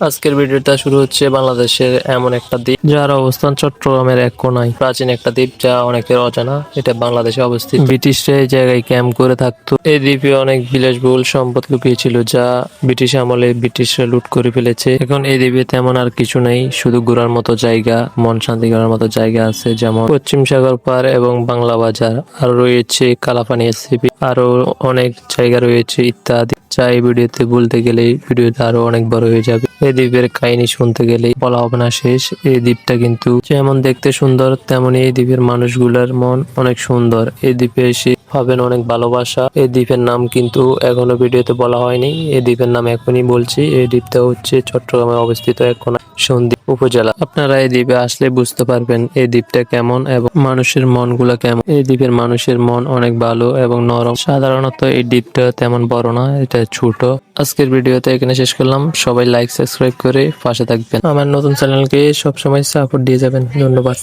আজকের ভিডিওটা শুরু হচ্ছে বাংলাদেশের এমন একটা দ্বীপ যার অবস্থান চট্টগ্রামের এক কোনায়। প্রাচীন একটা দ্বীপ যা অনেকের অজানা, এটা বাংলাদেশে অবস্থিত। ব্রিটিশরা এই জায়গায় ক্যাম্প করে থাকতো। এই দ্বীপে অনেক বিলাসবহুল সম্পদ লুকিয়েছিল যা ব্রিটিশ আমলে ব্রিটিশরা লুট করে ফেলেছে। এখন এই দ্বীপে তেমন আর কিছু নেই, শুধু ঘোরার মতো জায়গা, মন শান্তি করার মতো জায়গা আছে যেমন পশ্চিম সাগর পার এবং বাংলা বাজার। আর রয়েছে কালাপানি এসিপি আরও অনেক জায়গা রয়েছে ইত্যাদি। যা এই ভিডিওতে বলতে গেলে ভিডিওটা আরও অনেক বড় হয়ে যাবে। এই দ্বীপের কাহিনী শুনতে গেলেই বলা হবে না শেষ। এই দ্বীপটা কিন্তু যেমন দেখতে সুন্দর, তেমনি এই দ্বীপের মানুষগুলোর মন অনেক সুন্দর। এই দ্বীপে এসে পাবেন অনেক ভালোবাসা। এই দ্বীপের নাম কিন্তু এখনও ভিডিওতে বলা হয়নি। এই দ্বীপের নাম এখনই বলছি। এই দ্বীপটা হচ্ছে চট্টগ্রামে অবস্থিত এক কোনা সন্দ্বীপ উপজেলা। আপনারা এই দ্বীপে আসলে বুঝতে পারবেন এই দ্বীপটা কেমন এবং মানুষের মনগুলো কেমন। এই দ্বীপের মানুষের মন অনেক ভালো এবং নরম। সাধারণত এই দ্বীপটা তেমন বড় না, এটা ছোট। আজকের ভিডিওতে এখানে শেষ করলাম। সবাই লাইক সাবস্ক্রাইব করে পাশে থাকবেন। আমার নতুন চ্যানেলকে সবসময় সাপোর্ট দিয়ে যাবেন। ধন্যবাদ।